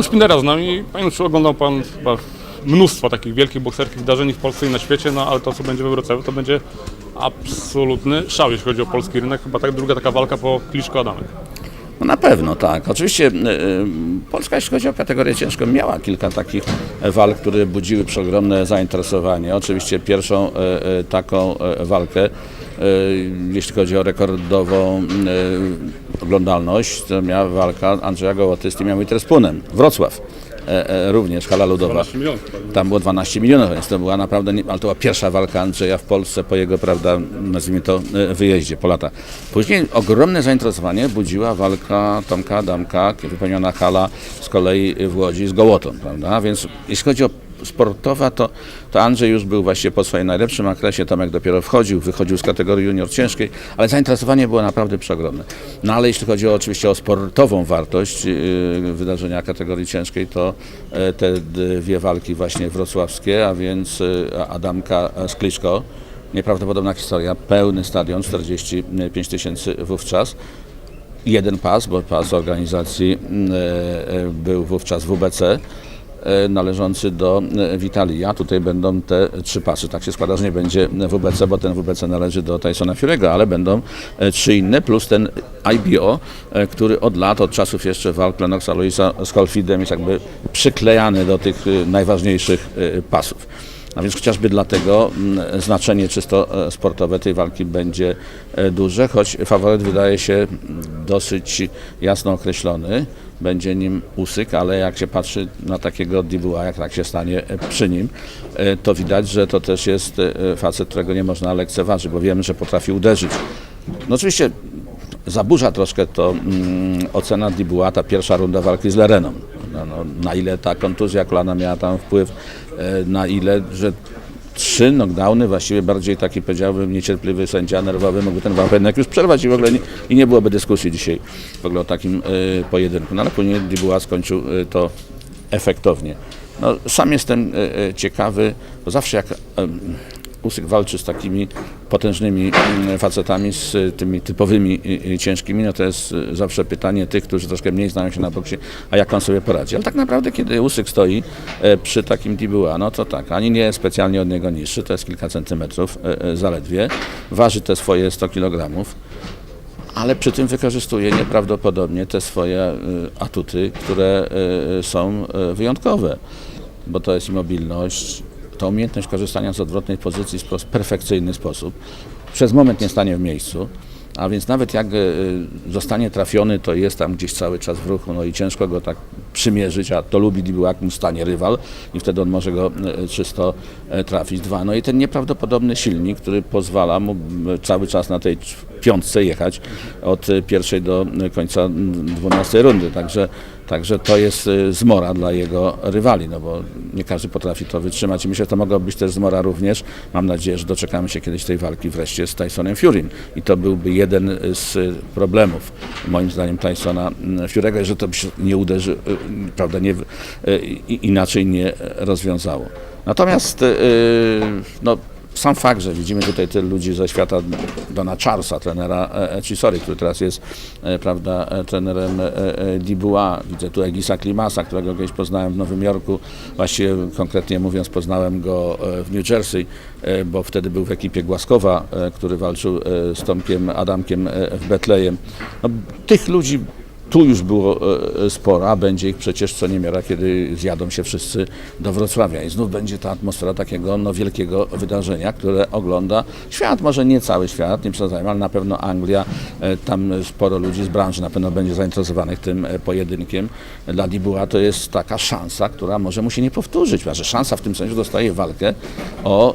Pan Spinera znam i panie Januszu, oglądał pan chyba mnóstwo takich wielkich bokserskich wydarzeń w Polsce i na świecie, no ale to co będzie we Wrocławiu to będzie absolutny szał, jeśli chodzi o polski rynek. Chyba tak druga taka walka po Kliszko Adamek. No na pewno, tak. Oczywiście y, y, Polska, jeśli chodzi o kategorię ciężką, miała kilka takich walk, które budziły przeogromne zainteresowanie. Oczywiście pierwszą y, taką walkę, jeśli chodzi o rekordową oglądalność, to miała walka Andrzeja Gołoty z Timem Witherspoonem. Wrocław. E, e, również hala ludowa. 12 milionów chyba. Tam było 12 milionów, więc to była naprawdę, nie, ale to była pierwsza walka Andrzeja w Polsce po jego, prawda, nazwijmy to, e, wyjeździe po latach. Później ogromne zainteresowanie budziła walka Tomka Adamka, wypełniona hala z kolei w Łodzi z Gołotą, prawda, więc jeśli chodzi o sportowa, to, to Andrzej już był właściwie po swoim najlepszym okresie, Tomek dopiero wchodził, wychodził z kategorii junior ciężkiej, ale zainteresowanie było naprawdę przeogromne. No ale jeśli chodzi o, oczywiście o sportową wartość yy, wydarzenia kategorii ciężkiej, to e, te dwie walki właśnie wrocławskie, a więc e, Adamka z Kliszko, nieprawdopodobna historia, pełny stadion, 45 tysięcy wówczas, jeden pas, bo pas organizacji mm, e, e, był wówczas WBC e, należący do e, Witalia. Tutaj będą te trzy pasy. Tak się składa, że nie będzie WBC, bo ten WBC należy do Tysona Fury'ego, ale będą e, trzy inne, plus ten IBO, e, który od lat, od czasów jeszcze walk Lennoxa Louisa z Holfidem jest jakby przyklejany do tych e, najważniejszych e, pasów. A więc chociażby dlatego znaczenie czysto e, sportowe tej walki będzie e, duże, choć faworyt wydaje się dosyć jasno określony. Będzie nim Usyk, ale jak się patrzy na takiego Dibuła, jak tak się stanie e, przy nim, e, to widać, że to też jest e, facet, którego nie można lekceważyć, bo wiemy, że potrafi uderzyć. No oczywiście zaburza troszkę to mm, ocena Dibuła, ta pierwsza runda walki z Lereną. No, no, na ile ta kontuzja kolana miała tam wpływ, na ile, że trzy knockdowny, właściwie bardziej taki powiedziałbym niecierpliwy sędzia nerwowy mógłby ten jednak już przerwać i w ogóle nie, i nie byłoby dyskusji dzisiaj w ogóle o takim e, pojedynku. No ale później Dibuła skończył e, to efektownie. No, sam jestem e, ciekawy, bo zawsze jak em, Usyk walczy z takimi potężnymi mm, facetami, z tymi typowymi ciężkimi, no to jest y, zawsze pytanie tych, którzy troszkę mniej znają się na boksie, a jak on sobie poradzi. Ale tak naprawdę, kiedy Usyk stoi e, przy takim Dibuła, no to tak, ani nie jest specjalnie od niego niższy, to jest kilka centymetrów e, e, zaledwie, waży te swoje 100 kilogramów, ale przy tym wykorzystuje nieprawdopodobnie te swoje atuty, które są wyjątkowe, bo to jest i mobilność, to umiejętność korzystania z odwrotnej pozycji w perfekcyjny sposób. Przez moment nie stanie w miejscu, a więc nawet jak y, zostanie trafiony, to jest tam gdzieś cały czas w ruchu, no i ciężko go tak przymierzyć, a to lubi jak mu stanie rywal i wtedy on może go y, czysto trafić. Dwa, no i ten nieprawdopodobny silnik, który pozwala mu cały czas na tej piątce jechać od pierwszej do końca dwunastej rundy, także Także to jest y, zmora dla jego rywali, no bo nie każdy potrafi to wytrzymać i myślę, że to mogła być też zmora również. Mam nadzieję, że doczekamy się kiedyś tej walki wreszcie z Tysonem Furym i to byłby jeden z y, problemów, moim zdaniem, Tysona mm, Fury'ego, że to by się nie uderzy, y, prawda, nie, y, inaczej nie rozwiązało. Natomiast y, no, sam fakt, że widzimy tutaj tylu ludzi ze świata Dona Charlesa, trenera e, e, Chisori, który teraz jest e, prawda, trenerem Dibua. Widzę tu Egisa Klimasa, którego kiedyś poznałem w Nowym Jorku. Właściwie konkretnie mówiąc poznałem go w New Jersey, bo wtedy był w ekipie Głaskowa, który walczył z Tomkiem Adamkiem w Betlejem. No, tych ludzi tu już było e, sporo, a będzie ich przecież co niemiara, kiedy zjadą się wszyscy do Wrocławia. I znów będzie ta atmosfera takiego no, wielkiego wydarzenia, które ogląda świat, może nie cały świat, nie przesadzajmy, ale na pewno Anglia, e, tam sporo ludzi z branży na pewno będzie zainteresowanych tym e, pojedynkiem. Dla Dibuła to jest taka szansa, która może mu się nie powtórzyć, że szansa w tym sensie dostaje walkę o,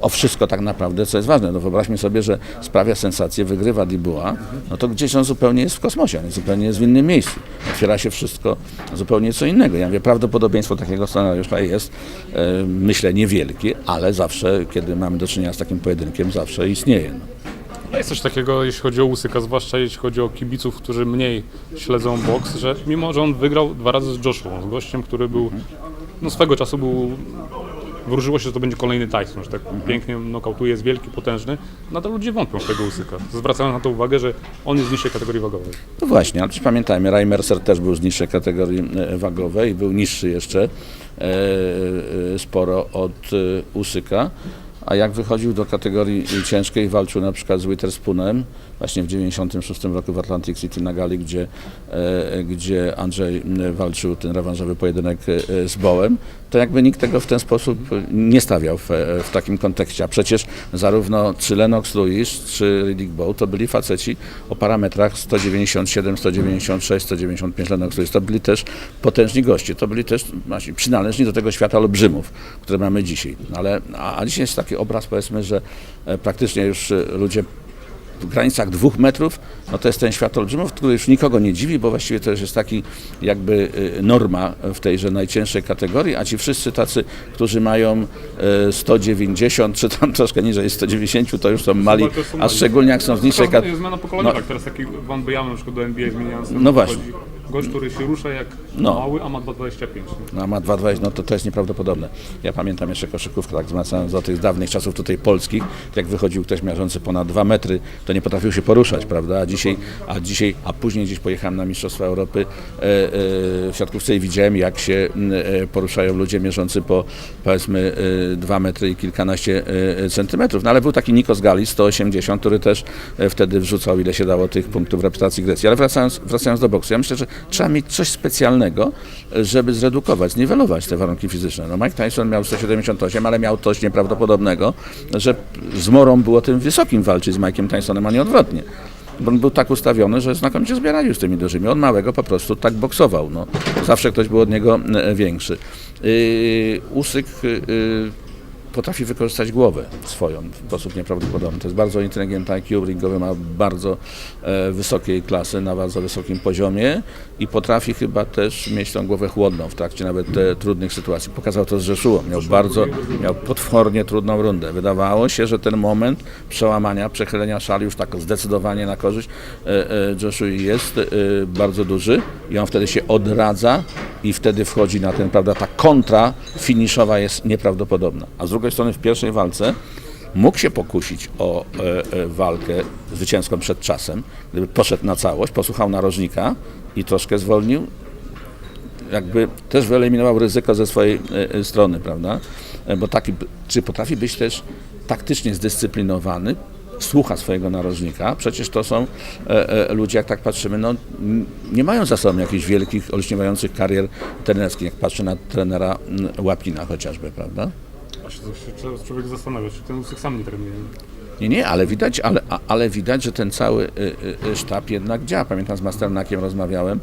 o wszystko tak naprawdę, co jest ważne. No wyobraźmy sobie, że sprawia sensację, wygrywa Dibuła, no to gdzieś on zupełnie jest w kosmosie, on zupełnie jest w innym miejscu. Otwiera się wszystko zupełnie co innego. Ja mówię, prawdopodobieństwo takiego scenariusza jest, e, myślę, niewielkie, ale zawsze, kiedy mamy do czynienia z takim pojedynkiem, zawsze istnieje. No. No Jest coś takiego, jeśli chodzi o Usyka, zwłaszcza jeśli chodzi o kibiców, którzy mniej śledzą boks, że mimo, że on wygrał dwa razy z Joshua, z gościem, który był, no swego czasu był wróżyło się, że to będzie kolejny Tyson, że tak pięknie nokautuje, jest wielki, potężny. Nadal ludzie wątpią w tego Usyka, zwracają na to uwagę, że on jest z niższej kategorii wagowej. No właśnie, ale pamiętajmy, Ray Mercer też był z niższej kategorii e, wagowej, był niższy jeszcze e, e, sporo od Usyka, a jak wychodził do kategorii ciężkiej, walczył na przykład z Witherspoonem właśnie w 96 roku w Atlantic City na gali, gdzie, e, gdzie Andrzej m, walczył ten rewanżowy pojedynek e, z Bołem, to jakby nikt tego w ten sposób nie stawiał w, e, w takim kontekście. A przecież zarówno czy Lennox Lewis, czy Riddick Bowe to byli faceci o parametrach 197, 196, 195 Lennox Lewis. To byli też potężni goście. To byli też przynależni do tego świata olbrzymów, które mamy dzisiaj. Ale, a, a dzisiaj jest taki obraz, powiedzmy, że e, praktycznie już e, ludzie w granicach dwóch metrów, no to jest ten świat olbrzymów, który już nikogo nie dziwi, bo właściwie to już jest taki jakby y, norma w tejże najcięższej kategorii, a ci wszyscy tacy, którzy mają y, 190, czy tam troszkę niżej 190, to już są mali, a szczególnie jak są z niższej To kategorii. jest zmiana pokoleniowa, No. jak teraz taki Van Bejam na przykład do NBA zmieniający. No właśnie. Gość, który się rusza jak No. mały, a ma 2,25. nie? No, a ma 2,20, no to to jest nieprawdopodobne. Ja pamiętam jeszcze koszykówkę, tak zwracając do tych dawnych czasów tutaj polskich, jak wychodził ktoś mierzący ponad 2 metry, to nie potrafił się poruszać, prawda? A dzisiaj, a dzisiaj, a później gdzieś pojechałem na Mistrzostwa Europy e, e, w siatkówce i widziałem, jak się e, poruszają ludzie mierzący po powiedzmy e, 2 metry i kilkanaście e, centymetrów. No ale był taki Nikos Gali, 180, który też e, wtedy wrzucał, ile się dało tych punktów reprezentacji Grecji. Ale wracając, wracając do boksu, ja myślę, że trzeba mieć coś specjalnego, żeby zredukować, zniwelować te warunki fizyczne. No Mike Tyson miał 178, ale miał coś nieprawdopodobnego, że z Morą było tym wysokim walczyć z Mike'iem Tysonem, a nie odwrotnie. Bo on był tak ustawiony, że znakomicie zbierali z tymi dużymi. On małego po prostu tak boksował. No. Zawsze ktoś był od niego e, większy. Yy, Usyk yy, potrafi wykorzystać głowę swoją w sposób nieprawdopodobny. To jest bardzo inteligentny IQ, ringowy ma bardzo e, wysokiej klasy, na bardzo wysokim poziomie i potrafi chyba też mieć tą głowę chłodną w trakcie nawet te trudnych sytuacji. Pokazał to z Rzeszułą. Miał bardzo, miał potwornie trudną rundę. Wydawało się, że ten moment przełamania, przechylenia szali już tak zdecydowanie na korzyść e, e, Joshua jest e, bardzo duży i on wtedy się odradza i wtedy wchodzi na ten, prawda, ta kontra finiszowa jest nieprawdopodobna. A z drugiej strony w pierwszej walce mógł się pokusić o e, e, walkę zwycięską przed czasem, gdyby poszedł na całość, posłuchał narożnika i troszkę zwolnił, jakby też wyeliminował ryzyko ze swojej e, e, strony, prawda? E, Bo taki, czy potrafi być też taktycznie zdyscyplinowany, słucha swojego narożnika. Przecież to są e, e, ludzie, jak tak patrzymy, no, nie mają za sobą jakichś wielkich, olśniewających karier trenerskich, jak patrzę na trenera Łapina chociażby, prawda? A się, człowiek zastanawia, czy ten sam nie trenuje. Nie, nie, ale widać, ale, ale widać, że ten cały y, y, y, sztab jednak działa. Pamiętam z Masternakiem rozmawiałem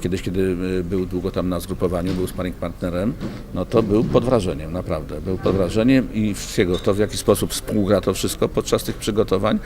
kiedyś, kiedy był długo tam na zgrupowaniu, był sparring partnerem, no to był pod wrażeniem, naprawdę. Był pod wrażeniem i wszystkiego, to w jaki sposób współgra to wszystko podczas tych przygotowań,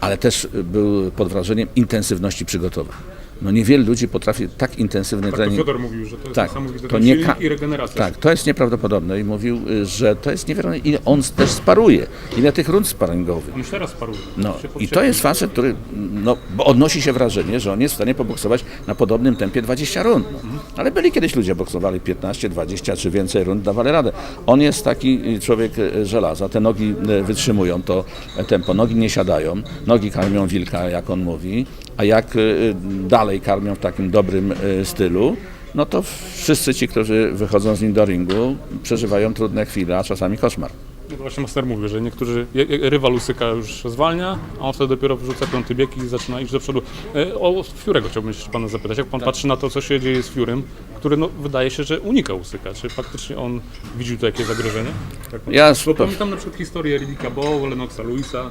ale też był pod wrażeniem intensywności przygotowań. No niewielu ludzi potrafi tak intensywny Tak trening Fiodor mówił, że to jest tak, niesamowite. to nie ka- i regeneracja. Tak, to jest nieprawdopodobne i mówił, y, że to jest niewiarygodne, ile on też sparuje, ile tych rund sparingowych. On już teraz paruje. No i to jest facet, który no, bo odnosi się wrażenie, że on jest w stanie poboksować na podobnym tempie 20 rund. No. Ale byli kiedyś ludzie, boksowali 15, 20 czy więcej rund, dawali radę. On jest taki y, człowiek y, żelaza, te nogi wytrzymują to y, tempo, nogi nie siadają, nogi karmią wilka, jak on mówi, a jak y, y, dalej karmią w takim dobrym y, stylu, no to wszyscy ci, którzy wychodzą z nim do ringu, przeżywają trudne chwile, a czasami koszmar. No to właśnie Master mówi, że niektórzy, rywal Usyka już zwalnia, a on wtedy dopiero wrzuca piąty bieg i zaczyna iść do przodu. E, O Fiurego chciałbym jeszcze Pana zapytać, jak Pan patrzy na to, co się dzieje z Fiurym, który no, wydaje się, że unika Usyka. Czy faktycznie on widzi tu jakieś zagrożenie? Tak, Ja Bo pamiętam na przykład historię Riddicka Bow, Lennoxa Lewisa,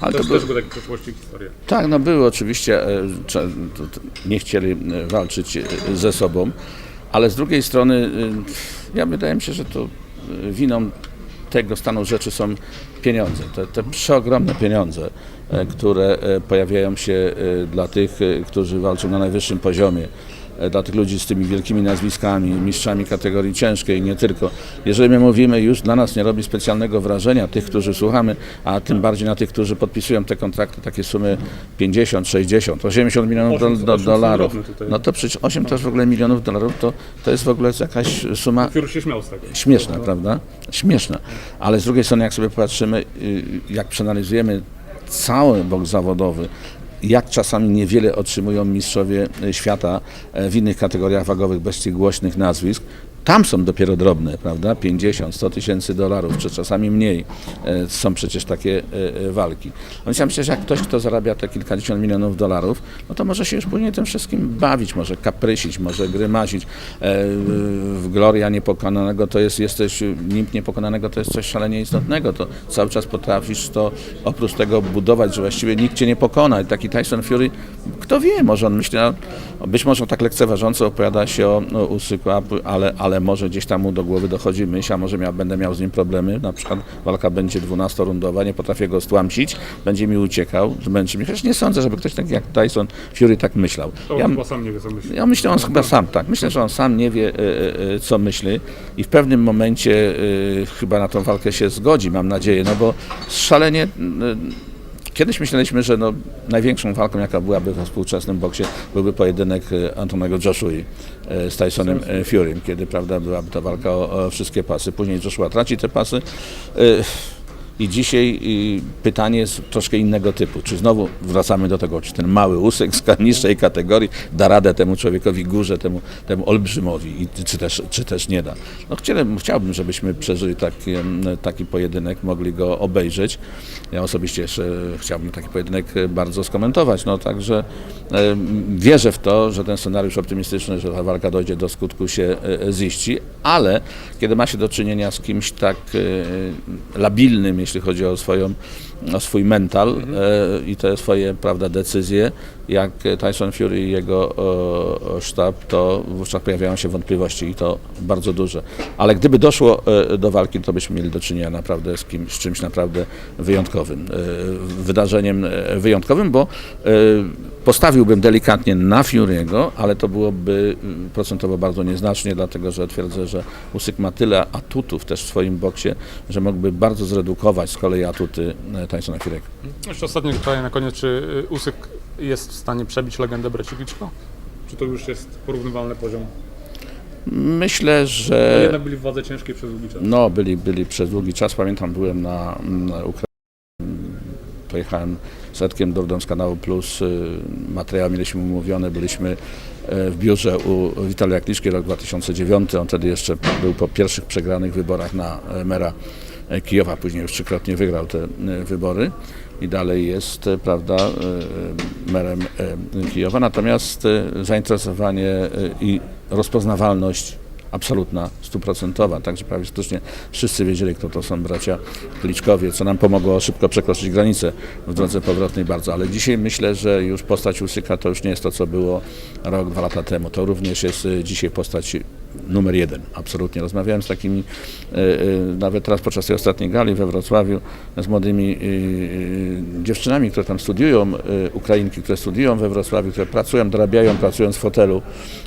Ale też, to był- też były takie w przeszłości historie. Tak, no były oczywiście, e, to- to nie chcieli e, walczyć ze sobą, ale z drugiej strony ja wydaje mi się, że to winą tego stanu rzeczy są pieniądze, te, te przeogromne pieniądze, e, które e, pojawiają się e, dla tych, którzy walczą na najwyższym poziomie. E, dla tych ludzi z tymi wielkimi nazwiskami, mistrzami kategorii ciężkiej, nie tylko. Jeżeli my mówimy, już dla nas nie robi specjalnego wrażenia tych, którzy słuchamy, a tym bardziej na tych, którzy podpisują te kontrakty, takie sumy 50, 60, 80 milionów do, do, dolarów. No to przecież 8 też w ogóle milionów dolarów, to, to jest w ogóle jakaś suma tego. Śmieszne, prawda? Śmieszne. Ale z drugiej strony, jak sobie popatrzymy, y, jak przeanalizujemy cały boks zawodowy, jak czasami niewiele otrzymują mistrzowie y, świata e, w innych kategoriach wagowych bez tych głośnych nazwisk, tam są dopiero drobne, prawda? 50, 100 tysięcy dolarów, czy czasami mniej. E, Są przecież takie e, e, walki. No myślę, że jak ktoś, kto zarabia te kilkadziesiąt milionów dolarów, no to może się już później tym wszystkim bawić, może kaprysić, może grymasić. E, W Gloria Niepokonanego to jest, jesteś, nimb Niepokonanego to jest coś szalenie istotnego. To cały czas potrafisz to oprócz tego budować, że właściwie nikt cię nie pokona. I taki Tyson Fury, kto wie, może on myśli, no, być może tak lekceważąco opowiada się o, o Usyku, ale, ale może gdzieś tam mu do głowy dochodzi myśl, a może miał, będę miał z nim problemy, na przykład walka będzie 12-rundowa, nie potrafię go stłamsić, będzie mi uciekał, zmęczy mnie. Chociaż nie sądzę, żeby ktoś tak jak Tyson Fury tak myślał. To Ja, chyba sam nie wie, co myśli. ja myślę, on chyba sam, tak. Myślę, że on sam nie wie, e, e, e, co myśli i w pewnym momencie chyba na tą walkę się zgodzi, mam nadzieję, no bo szalenie... Kiedyś myśleliśmy, że no, największą walką, jaka byłaby we współczesnym boksie, byłby pojedynek e, Antonego Joshua e, z Tysonem e, Furym, kiedy prawda, byłaby to walka o wszystkie pasy. Później Joshua traci te pasy. I dzisiaj pytanie jest troszkę innego typu. Czy znowu wracamy do tego, czy ten mały usek z niższej kategorii da radę temu człowiekowi górze, temu, temu olbrzymowi, i, czy, też, czy też nie da. No, chciałbym, chciałbym, żebyśmy przeżyli taki, taki pojedynek, mogli go obejrzeć. Ja osobiście jeszcze chciałbym taki pojedynek e, bardzo skomentować. No, także wierzę w to, że ten scenariusz optymistyczny, że ta walka dojdzie do skutku się e, e, ziści, ale kiedy ma się do czynienia z kimś tak labilnym, jeśli chodzi o, swoją, o swój mental e, i te swoje prawda, decyzje, jak Tyson Fury i jego e, sztab, to wówczas pojawiają się wątpliwości i to bardzo duże. Ale gdyby doszło e, do walki, to byśmy mieli do czynienia naprawdę z, kimś, z czymś naprawdę wyjątkowym. E, wydarzeniem e, wyjątkowym, bo e, postawiłbym delikatnie na Fury'ego, ale to byłoby mm, procentowo bardzo nieznacznie, dlatego że twierdzę, że Usyk ma tyle atutów też w swoim boksie, że mógłby bardzo zredukować z kolei atuty e, Tysona Fury'ego. Jeszcze ostatnie pytanie na koniec. Czy y, Usyk jest w stanie przebić legendę Brecikliczko? Czy to już jest porównywalny poziom? Myślę, że jednak byli w wadze ciężkiej przez długi czas. no, byli, byli przez długi czas. Pamiętam, byłem na, na Ukrainie, pojechałem setkiem do z kanału Plus, y, materiał mieliśmy umówione, byliśmy e, w biurze u Witalia Kliszki rok 2009, on wtedy jeszcze był po pierwszych przegranych wyborach na e, mera Kijowa, później już trzykrotnie wygrał te wybory i dalej jest, prawda, merem Kijowa, natomiast zainteresowanie i rozpoznawalność absolutna, stuprocentowa, także prawie praktycznie wszyscy wiedzieli, kto to są bracia Kliczkowie, co nam pomogło szybko przekroczyć granicę w drodze powrotnej bardzo, ale dzisiaj myślę, że już postać Usyka to już nie jest to, co było rok, dwa lata temu, to również jest e, dzisiaj postać numer jeden, absolutnie. Rozmawiałem z takimi, e, e, nawet teraz podczas tej ostatniej gali we Wrocławiu, z młodymi dziewczynami, które tam studiują, Ukrainki, które studiują we Wrocławiu, które pracują, dorabiają, pracując w fotelu,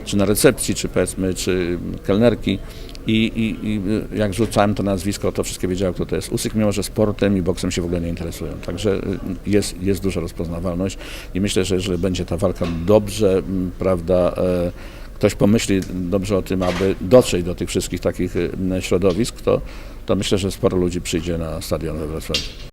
czy na recepcji, czy powiedzmy, czy kelnerki. I, i, I jak rzucałem to nazwisko, to wszystkie wiedziały, kto to jest. Usyk, mimo że sportem i boksem się w ogóle nie interesują. Także y, jest, jest duża rozpoznawalność i myślę, że jeżeli będzie ta walka dobrze, prawda, e, ktoś pomyśli dobrze o tym, aby dotrzeć do tych wszystkich takich y, środowisk, to, to myślę, że sporo ludzi przyjdzie na stadion we Wrocławiu.